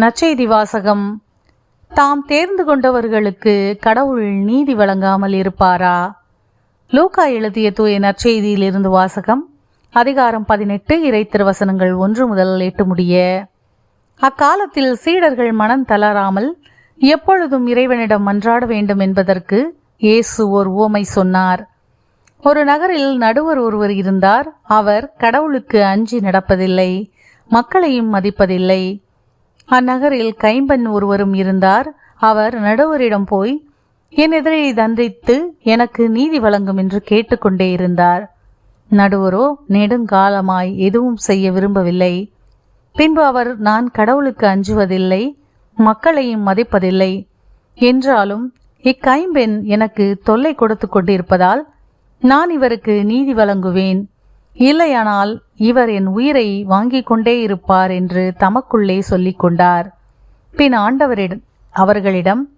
நற்செய்தி வாசகம் தாம் தேர்ந்து கொண்டவர்களுக்கு கடவுள் நீதி வழங்காமல் இருப்பாரா? லூகா எழுதிய தூய நற்செய்தியிலிருந்து வாசகம் அதிகாரம் பதினெட்டு இறை திருவசனங்கள் ஒன்று முதல் எட்டு முடிய. அக்காலத்தில் சீடர்கள் மனம் தளராமல் எப்பொழுதும் இறைவனிடம் மன்றாட வேண்டும் என்பதற்கு இயேசு ஓர் ஓமை சொன்னார். ஒரு நகரில் நடுவர் ஒருவர் இருந்தார். அவர் கடவுளுக்கு அஞ்சி நடப்பதில்லை மக்களையும் மதிப்பதில்லை. அந்நகரில் கைம்பெண் ஒருவரும் இருந்தார். அவர் நடுவரிடம் போய் என் எதிரை தண்டித்து எனக்கு நீதி வழங்கும் என்று கேட்டுக்கொண்டே இருந்தார். நடுவரோ நெடுங்காலமாய் எதுவும் செய்ய விரும்பவில்லை. பின்பு அவர் நான் கடவுளுக்கு அஞ்சுவதில்லை மக்களையும் மதிப்பதில்லை. என்றாலும் இக்கைம்பெண் எனக்கு தொல்லை கொடுத்து கொண்டிருப்பதால் நான் இவருக்கு நீதி வழங்குவேன். இல்லையானால் இவர் என் உயிரை வாங்கிக் கொண்டே இருப்பார் என்று தமக்குள்ளே சொல்லிக் கொண்டார். பின் ஆண்டவரிடம் அவர்களிடம்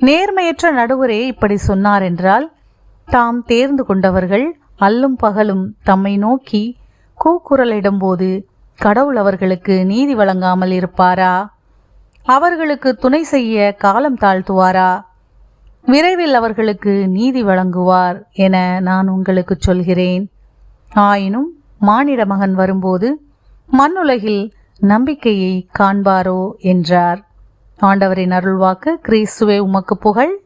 நேர்மையற்ற நடுவரே இப்படி சொன்னார் என்றால் தாம் தேர்ந்து கொண்டவர்கள் அல்லும் பகலும் தம்மை நோக்கி கூக்குரலிடும்போது கடவுள் அவர்களுக்கு நீதி வழங்காமல் இருப்பாரா? அவர்களுக்கு துணை செய்ய காலம் தாழ்த்துவாரா? விரைவில் அவர்களுக்கு நீதி வழங்குவார் என நான் உங்களுக்கு சொல்கிறேன். ஆயினும் மானிட மகன் வரும்போது மண்ணுலகில் நம்பிக்கையை காண்பாரோ என்றார். ஆண்டவரின் அருள்வாக்கு கிறிஸ்துவே உமக்கு புகழ்.